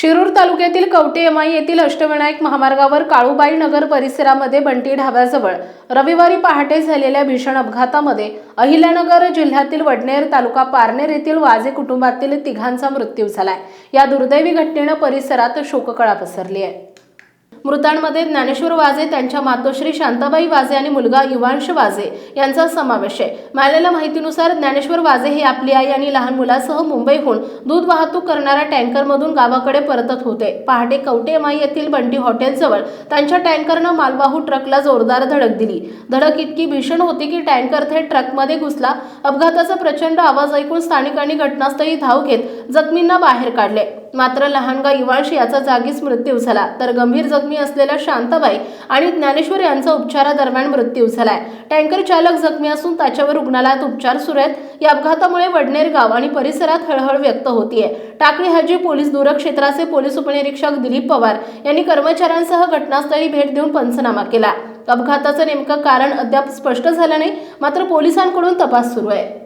शिरूर तालुक्यातील कवटेमाई येथील अष्टविनायक महामार्गावर काळूबाई नगर परिसरामध्ये बंटी ढाब्याजवळ रविवारी पहाटे झालेल्या भीषण अपघातामध्ये अहिल्यानगर जिल्ह्यातील वडनेर तालुका पारनेर येथील वाजे कुटुंबातील तिघांचा मृत्यू झालाय. या दुर्दैवी घटनेनं परिसरात शोककळा पसरली आहे. मृतांमध्ये ज्ञानेश्वर वाजे त्यांच्या मातोश्री शांताबाई वाजे आणि मुलगा युवांश वाजे यांचा समावेश आहे. मिळालेल्या माहितीनुसार ज्ञानेश्वर वाजे हे आपली आई आणि लहान मुलासह मुंबईहून दूध वाहतूक करणाऱ्या टँकरमधून गावाकडे परतत होते. पहाटे कवटे माई येथील बंटी हॉटेलजवळ त्यांच्या टँकरनं मालवाहू ट्रकला जोरदार धडक दिली. धडक इतकी भीषण होती की टँकर थेट ट्रकमध्ये घुसला. अपघाताचा प्रचंड आवाज ऐकून स्थानिकांनी घटनास्थळी धाव घेत जखमींना बाहेर काढले. मात्र लहानगा युवांश याचा जागीच मृत्यू झाला. तर गंभीर जखमी असलेल्या शांताबाई आणि ज्ञानेश्वर यांचा उपचारादरम्यान मृत्यू झालाय. टँकर चालक जखमी असून त्याच्यावर रुग्णालयात उपचार सुरू आहेत. या अपघातामुळे वडनेर गाव आणि परिसरात हळहळ व्यक्त होतीये. टाकळी हाजी पोलीस दूरक्षेत्राचे पोलीस उपनिरीक्षक दिलीप पवार यांनी कर्मचाऱ्यांसह घटनास्थळी भेट देऊन पंचनामा केला. अपघाताचं नेमकं कारण अद्याप स्पष्ट झालं नाही मात्र पोलिसांकडून तपास सुरू आहे.